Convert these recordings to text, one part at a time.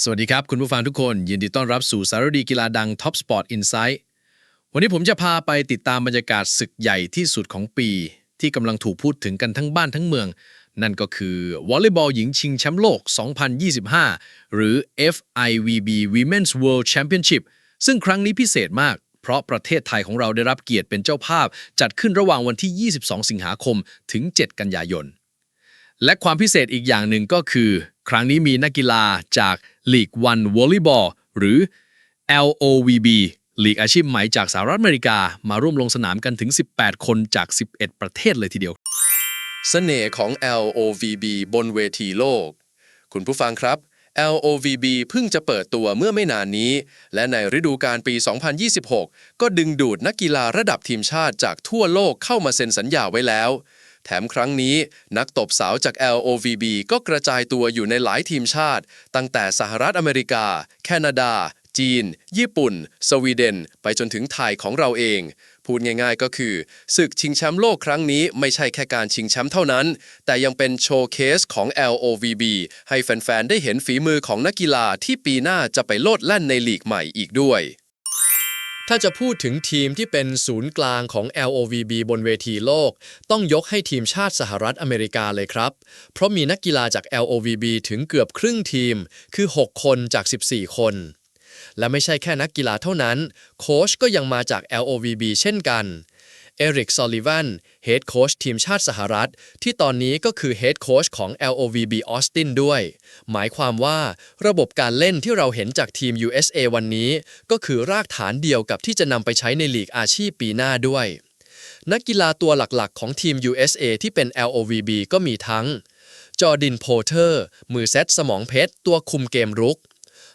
สวัสดีครับ คุณผู้ฟังทุกคน ยินดีต้อนรับสู่สารดีกีฬาดัง Top Sport Insight วันนี้ผมจะพาไปติดตามบรรยากาศศึกใหญ่ที่สุดของปี ที่กำลังถูกพูดถึงกันทั้งบ้านทั้งเมือง นั่นก็คือวอลเลย์บอลหญิงชิงแชมป์โลก 2025 หรือ FIVB Women's World Championship ซึ่งครั้งนี้พิเศษมาก เพราะประเทศไทยของเราได้รับเกียรติเป็นเจ้าภาพ จัดขึ้นระหว่างวันที่ 22 สิงหาคมถึง 7 กันยายน และความพิเศษอีกอย่างหนึ่งก็คือ ครั้งนี้มีนักกีฬาจากลีกวันวอลเลย์บอลหรือ LOVB ลีกอาชีพใหม่จากสหรัฐอเมริกา มาร่วมลงสนามกันถึง 18 คนจาก 11 ประเทศเลยทีเดียว เสน่ห์ของ LOVB บนเวทีโลก คุณผู้ฟังครับ LOVB เพิ่งจะเปิดตัวเมื่อไม่นานนี้ และในฤดูกาลปี 2026 ก็ดึงดูดนักกีฬาระดับทีมชาติจากทั่วโลกเข้ามาเซ็นสัญญาไว้แล้ว แถมครั้งนี้นักตบสาวจาก LOVB ก็กระจายตัวอยู่ในหลายทีมชาติ ตั้งแต่สหรัฐอเมริกา แคนาดา จีน ญี่ปุ่น สวีเดน ไปจนถึงไทยของเราเอง พูดง่ายๆก็คือศึกชิงแชมป์โลกครั้งนี้ไม่ใช่แค่การชิงแชมป์เท่านั้น แต่ยังเป็นโชว์เคสของ LOVB ให้แฟนๆ ได้เห็นฝีมือของนักกีฬาที่ปีหน้าจะไปโลดแล่นในลีกใหม่อีกด้วย ถ้าจะพูดถึงทีมที่เป็นศูนย์กลางของ LOVB บนเวทีโลก ต้องยกให้ทีมชาติสหรัฐอเมริกาเลยครับ เพราะมีนักกีฬาจาก LOVB ถึงเกือบครึ่งทีม คือ 6 คนจาก 14 คน และไม่ใช่แค่นักกีฬาเท่านั้น โค้ชก็ยังมาจาก LOVB เช่นกัน เอริกซอลลิวันเฮดโค้ชทีมชาติสหรัฐ ที่ตอนนี้ก็คือเฮดโค้ชของ LOVB ออสตินด้วย หมายความว่าระบบการเล่นที่เราเห็นจากทีม USA วันนี้ ก็คือรากฐานเดียวกับที่จะนำไปใช้ในลีกอาชีพปีหน้าด้วย นักกีฬาตัวหลักๆ ของทีม USA ที่เป็น LOVB ก็มีทั้ง จอร์ดินโพเทอร์ มือเซตสมองเพชร ตัวคุมเกมรุก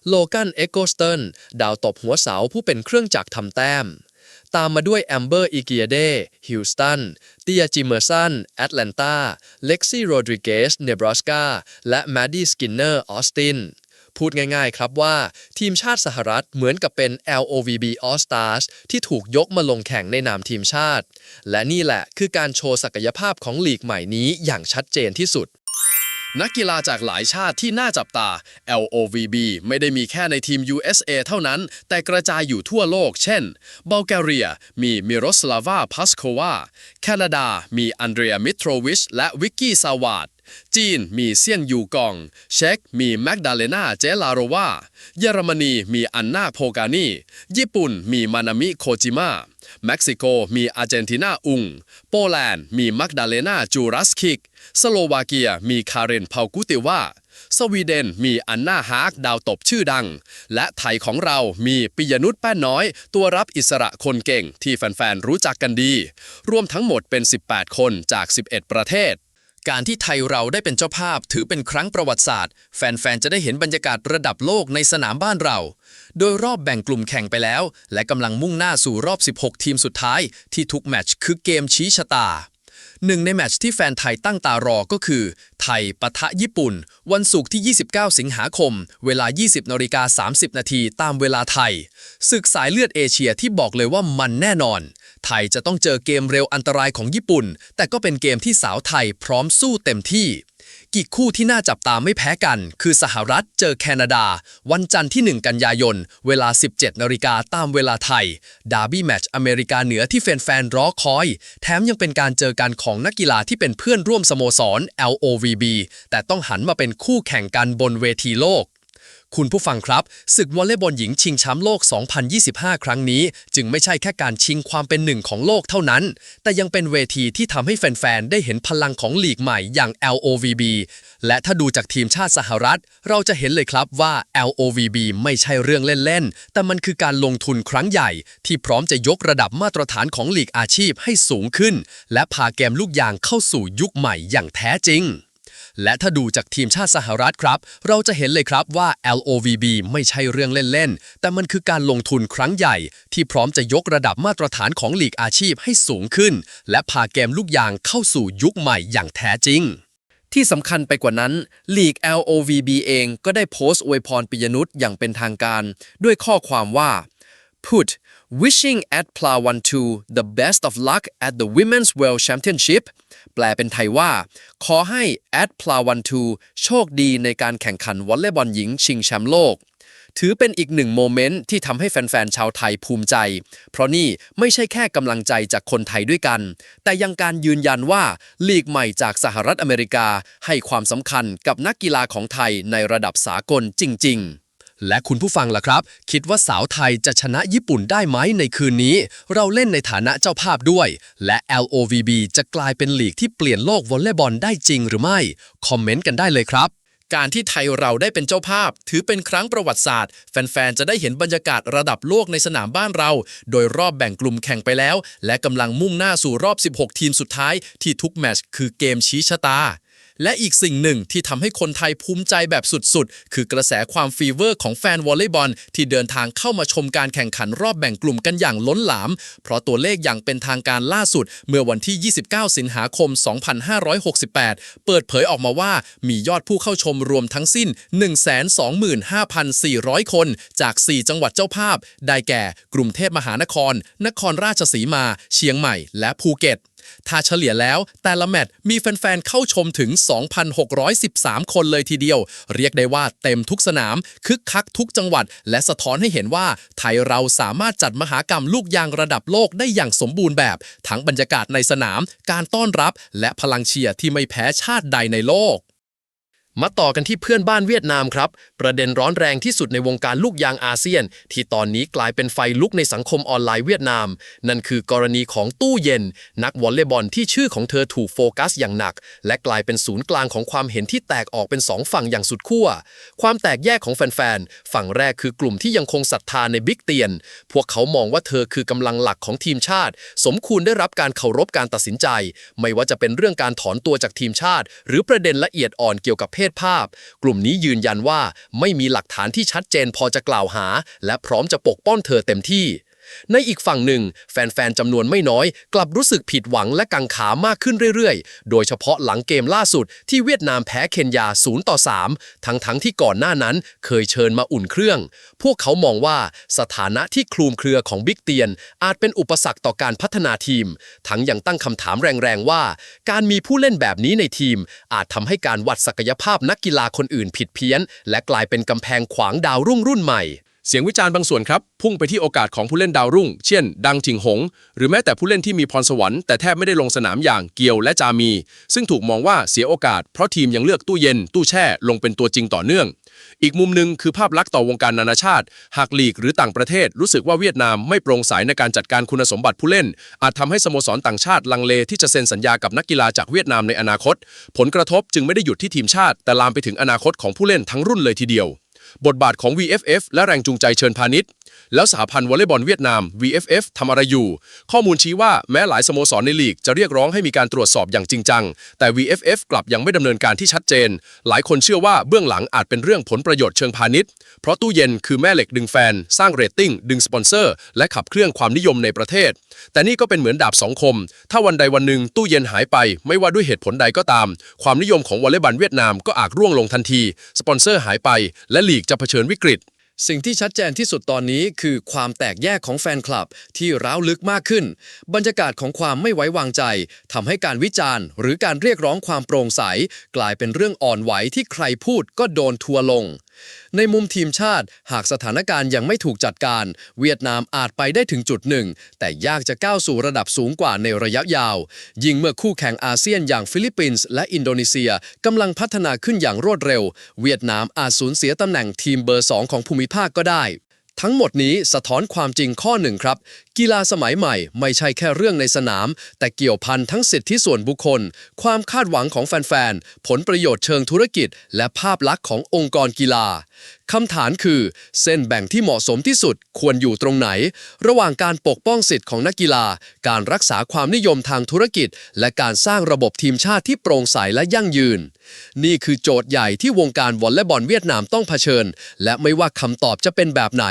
โลกันเอ็กโกสตันดาวตบหัวเสาผู้เป็นเครื่องจักรทำแต้ม ตามมาด้วยแอมเบอร์อีเกียเดฮิวสตันเตียจิเมอร์สันแอตแลนตาเล็กซี่โรดริเกสเนบราสกาและแมดดี้สกินเนอร์ออสตินพูดง่ายๆครับว่า ทีมชาติสหรัฐเหมือนกับเป็น LOVB All Stars ที่ถูกยกมาลงแข่งในนามทีมชาติ และนี่แหละคือการโชว์ศักยภาพของลีกใหม่นี้อย่างชัดเจนที่สุด นักกีฬาจากหลายชาติที่น่าจับตา LOVB ไม่ได้มีแค่ในทีม USA เท่านั้น แต่กระจายอยู่ทั่วโลก เช่น บัลแกเรีย มีมิโรสลาวาพัสโควา แคนาดา มีอันเดรียมิทโรวิช และวิกกี้ซาวาด จีนมีเซียนยูกอง เช็กมีแมกดาเลนาเจลาโรวา เยอรมนีมีอันนาโพกานี ญี่ปุ่นมีมานามิโคจิมะเม็กซิโกมีอาร์เจนตินาอุง โปแลนด์มีมักดาเลนาจูรัสคิก สโลวาเกียมีคาเรนเผากุติวาสวีเดนมีอันนาฮากดาวตบชื่อดัง และไทยของเรามีปิยนุชแป้นน้อย ตัวรับอิสระคนเก่งที่แฟนๆ รู้จักกันดี รวมทั้งหมดเป็น 18 คนจาก 11 ประเทศ การที่ไทยเราได้เป็นเจ้าภาพถือเป็นครั้งประวัติศาสตร์ แฟนๆ จะได้เห็นบรรยากาศระดับโลกในสนามบ้านเรา โดยรอบแบ่งกลุ่มแข่งไปแล้ว และกำลังมุ่งหน้าสู่รอบ 16 ทีมสุดท้าย ที่ทุกแมตช์คือเกมชี้ชะตา หนึ่งในแมตช์ที่แฟนไทยตั้งตารอก็คือ ไทยปะทะญี่ปุ่น วันศุกร์ที่ 29 สิงหาคม เวลา 20นาฬิกา30 นาทีตามเวลาไทย ศึกสายเลือดเอเชียที่บอกเลยว่ามันแน่นอน ไทยจะต้องเจอเกมเร็วอันตรายของญี่ปุ่น แต่ก็เป็นเกมที่สาวไทยพร้อมสู้เต็มที่ กีกคู่ที่น่าจับตาไม่แพ้กัน คือสหรัฐเจอแคนาดา วันจันทร์ที่ 1 กันยายน เวลา 17นาฬิกาตามเวลาไทย ดาร์บี้แมตช์อเมริกาเหนือที่แฟนๆรอคอย แถมยังเป็นการเจอกันของนักกีฬาที่เป็นเพื่อนร่วมสโมสร LOVB แต่ต้องหันมาเป็นคู่แข่งกันบนเวทีโลก คุณผู้ฟังครับ ศึกวอลเลย์บอลหญิงชิงแชมป์โลก 2025 ครั้งนี้ จึงไม่ใช่แค่การชิงความเป็นหนึ่งของโลกเท่านั้น แต่ยังเป็นเวทีที่ทำให้แฟน ๆ ได้เห็นพลังของลีกใหม่อย่าง LOVB และถ้าดูจากทีมชาติสหรัฐ เราจะเห็นเลยครับว่า LOVB ไม่ใช่เรื่องเล่น ๆ แต่มันคือการลงทุนครั้งใหญ่ ที่พร้อมจะยกระดับมาตรฐานของลีกอาชีพให้สูงขึ้น และพาเกมลูกยางเข้าสู่ยุคใหม่อย่างแท้จริง และถ้าดูจากทีมชาติสหรัฐครับ เราจะเห็นเลยครับว่า LOVB ไม่ใช่เรื่องเล่น ๆ แต่มันคือการลงทุนครั้งใหญ่ ที่พร้อมจะยกระดับมาตรฐานของหลีกอาชีพให้สูงขึ้น และพาเกมลูกยางเข้าสู่ยุคใหม่อย่างแท้จริงที่สำคัญไปกว่านั้นลีก LOVB เองก็ได้โพสต์อวยพรปิยนุชอย่างเป็นทางการ ด้วยข้อความว่า เ Put wishing at Plawantu the best of luck at the Women's World Championship แปลเป็นไทยว่า ขอให้ at Plawantu โชคดีในการแข่งขันวอลเลย์บอลหญิงชิงแชมป์โลก ถือเป็นอีกหนึ่งโมเมนต์ที่ทำให้แฟน ๆ ชาวไทยภูมิใจ เพราะนี่ไม่ใช่แค่กำลังใจจากคนไทยด้วยกัน แต่ยังการยืนยันว่าลีกใหม่จากสหรัฐอเมริกาให้ความสำคัญกับนักกีฬาของไทยในระดับสากลจริง ๆ และคุณผู้ฟังล่ะครับ คิดว่าสาวไทยจะชนะญี่ปุ่นได้ไหมในคืนนี้ เราเล่นในฐานะเจ้าภาพด้วย และ LOVB จะกลายเป็นลีกที่เปลี่ยนโลกวอลเลย์บอลได้จริงหรือไม่ คอมเมนต์กันได้เลยครับ การที่ไทยเราได้เป็นเจ้าภาพ ถือเป็นครั้งประวัติศาสตร์ แฟน ๆ จะได้เห็นบรรยากาศระดับโลกในสนามบ้านเรา โดยรอบแบ่งกลุ่มแข่งไปแล้ว และกำลังมุ่งหน้าสู่รอบ 16 ทีมสุดท้ายที่ทุกแมตช์คือเกมชี้ชะตา และอีกสิ่งหนึ่งที่ทำให้คนไทยภูมิใจแบบสุดๆ คือกระแสความฟีเวอร์ของแฟนวอลเลย์บอล ที่เดินทางเข้ามาชมการแข่งขันรอบแบ่งกลุ่มกันอย่างล้นหลาม เพราะตัวเลขอย่างเป็นทางการล่าสุด เมื่อวันที่ 29 สิงหาคม 2568 เปิดเผยออกมาว่ามียอดผู้เข้าชมรวมทั้งสิ้น 125,400 คน จาก 4 จังหวัดเจ้าภาพ ได้แก่ กรุงเทพมหานคร นครราชสีมา เชียงใหม่ และภูเก็ต ถ้าเฉลี่ยแล้วแต่ละแมตช์มีแฟนๆ เข้าชมถึง 2,613 คนเลยทีเดียว เรียกได้ว่าเต็มทุกสนาม คึกคักทุกจังหวัด และสะท้อนให้เห็นว่า ไทยเราสามารถจัดมหากรรมลูกยางระดับโลกได้อย่างสมบูรณ์แบบ ทั้งบรรยากาศในสนาม การต้อนรับ และพลังเชียร์ที่ไม่แพ้ชาติใดในโลก มาต่อกันที่เพื่อนบ้านเวียดนามครับ ประเด็นร้อนแรงที่สุดในวงการลูกยางอาเซียน ที่ตอนนี้กลายเป็นไฟลุกในสังคมออนไลน์เวียดนาม นั่นคือกรณีของตู้เย็น นักวอลเลย์บอลที่ชื่อของเธอถูกโฟกัสอย่างหนัก และกลายเป็นศูนย์กลางของความเห็นที่แตกออกเป็นสองฝั่งอย่างสุดขั้วความแตกแยกของแฟนๆฝั่งแรกคือกลุ่มที่ยังคงศรัทธาในบิ๊กเตียน พวกเขามองว่าเธอคือกำลังหลักของทีมชาติ สมควรได้รับการเคารพการตัดสินใจ ไม่ว่าจะเป็นเรื่องการถอนตัวจากทีมชาติ หรือประเด็นละเอียดอ่อนเกี่ยวกับเพศภาพ กลุ่มนี้ยืนยันว่าไม่มีหลักฐานที่ชัดเจนพอจะกล่าวหา และพร้อมจะปกป้องเธอเต็มที่ ในอีกฝั่งหนึ่ง แฟนๆจำนวนไม่น้อย กลับรู้สึกผิดหวังและกังขามากขึ้นเรื่อยๆ โดยเฉพาะหลังเกมล่าสุดที่เวียดนามแพ้เคนยา 0 ต่อ 3 ทั้งๆทที่ก่อนหน้านั้นเคยเชิญมาอุ่นเครื่อง พวกเขามองว่าสถานะที่คลุมเครือของบิ๊กเตียน อาจเป็นอุปสรรคต่อการพัฒนาทีม ทั้งยังตั้งคำถามแรงๆว่า การมีผู้เล่นแบบนี้ในทีม อาจทำให้การวัดศักยภาพนักกีฬาคนอื่นผิดเพี้ยน และกลายเป็นกำแพงขวางดาวรุ่งรุ่นใหม่ เสียงวิจารณ์บางส่วนครับ พุ่งไปที่โอกาสของผู้เล่นดาวรุ่ง เช่น ดังถิงหง หรือแม้แต่ผู้เล่นที่มีพรสวรรค์แต่แทบไม่ได้ลงสนามอย่างเกียวและจามี ซึ่งถูกมองว่าเสียโอกาสเพราะทีมยังเลือกตู้เย็น ตู้แช่ลงเป็นตัวจริงต่อเนื่อง อีกมุมหนึ่งคือภาพลักษณ์ต่อวงการนานาชาติ หากลีกหรือต่างประเทศรู้สึกว่าเวียดนามไม่โปร่งใสในการจัดการคุณสมบัติผู้เล่น อาจทำให้สโมสรต่างชาติลังเลที่จะเซ็นสัญญากับนักกีฬาจากเวียดนามในอนาคต ผลกระทบจึงไม่ได้หยุดที่ทีมชาติ แต่ลามไปถึงอนาคตของผู้เล่นทั้งรุ่นเลยทีเดียว บทบาทของ VFF และแรงจูงใจเชิญพาณิชย์ แล้วสหพันธ์วอลเลย์บอลเวียดนาม VFF ทำอะไรอยู่ ข้อมูลชี้ว่าแม้หลายสโมสรในลีกจะเรียกร้องให้มีการตรวจสอบอย่างจริงจัง แต่ VFF กลับยังไม่ดำเนินการที่ชัดเจน หลายคนเชื่อว่าเบื้องหลังอาจเป็นเรื่องผลประโยชน์เชิงพาณิชย์ เพราะตู้เย็นคือแม่เหล็กดึงแฟน สร้างเรตติ้ง ดึงสปอนเซอร์ และขับเคลื่อนความนิยมในประเทศ แต่นี่ก็เป็นเหมือนดาบสองคม ถ้าวันใดวันหนึ่งตู้เย็นหายไป ไม่ว่าด้วยเหตุผลใดก็ตาม ความนิยมของวอลเลย์บอลเวียดนามก็อาจร่วงลงทันที สปอนเซอร์หายไป และลีกจะเผชิญวิกฤต สิ่งที่ชัดเจนที่สุดตอนนี้คือความแตกแยกของแฟนคลับที่ร้าวลึกมากขึ้น บรรยากาศของความไม่ไว้วางใจทำให้การวิจารณ์ หรือการเรียกร้องความโปร่งใส กลายเป็นเรื่องอ่อนไหวที่ใครพูดก็โดนทัวลง ในมุมทีมชาติ หากสถานการณ์ยังไม่ถูกจัดการ เวียดนามอาจไปได้ถึงจุดหนึ่ง แต่ยากจะก้าวสู่ระดับสูงกว่าในระยะยาว ยิ่งเมื่อคู่แข่งอาเซียนอย่างฟิลิปปินส์และอินโดนีเซียกำลังพัฒนาขึ้นอย่างรวดเร็ว เวียดนามอาจสูญเสียตำแหน่งทีมเบอร์ 2 ของภูมิภาคก็ได้ ทั้งหมดนี้สะท้อนความจริงข้อหนึ่งครับ กีฬาสมัยใหม่ ไม่ใช่แค่เรื่องในสนาม แต่เกี่ยวพันทั้งสิทธิส่วนบุคคล ความคาดหวังของแฟนๆ ผลประโยชน์เชิงธุรกิจ และภาพลักษณ์ขององค์กรกีฬา คำถามคือ เส้นแบ่งที่เหมาะสมที่สุดควรอยู่ตรงไหน ระหว่างการปกป้องสิทธิ์ของนักกีฬา การรักษาความนิยมทางธุรกิจ และการสร้างระบบทีมชาติที่โปร่งใสและยั่งยืน นี่คือโจทย์ใหญ่ที่วงการวอลเลย์บอลเวียดนามต้องเผชิญ และไม่ว่าคำตอบจะเป็นแบบไหน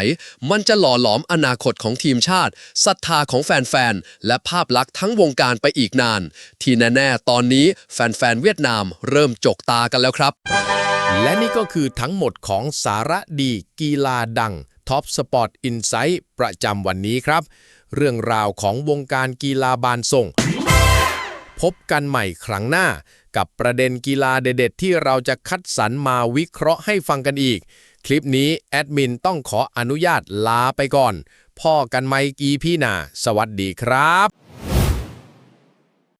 มันจะหล่อหลอมอนาคตของทีมชาติศรัทธาของแฟนๆและภาพลักษณ์ทั้งวงการไปอีกนาน ที่แน่ๆตอนนี้แฟนๆเวียดนามเริ่มจกตากันแล้วครับ และนี่ก็คือทั้งหมดของสาระดีกีฬาดัง Top Sport Insight ประจำวันนี้ครับ เรื่องราวของวงการกีฬาบานส่ง พบกันใหม่ครั้งหน้า กับประเด็นกีฬาเด็ดๆ ที่เราจะคัดสรรมาวิเคราะห์ให้ฟังกันอีก คลิปนี้แอดมินต้องขออนุญาตลาไปก่อนพ่อกันไหมกีพี่นา สวัสดีครับ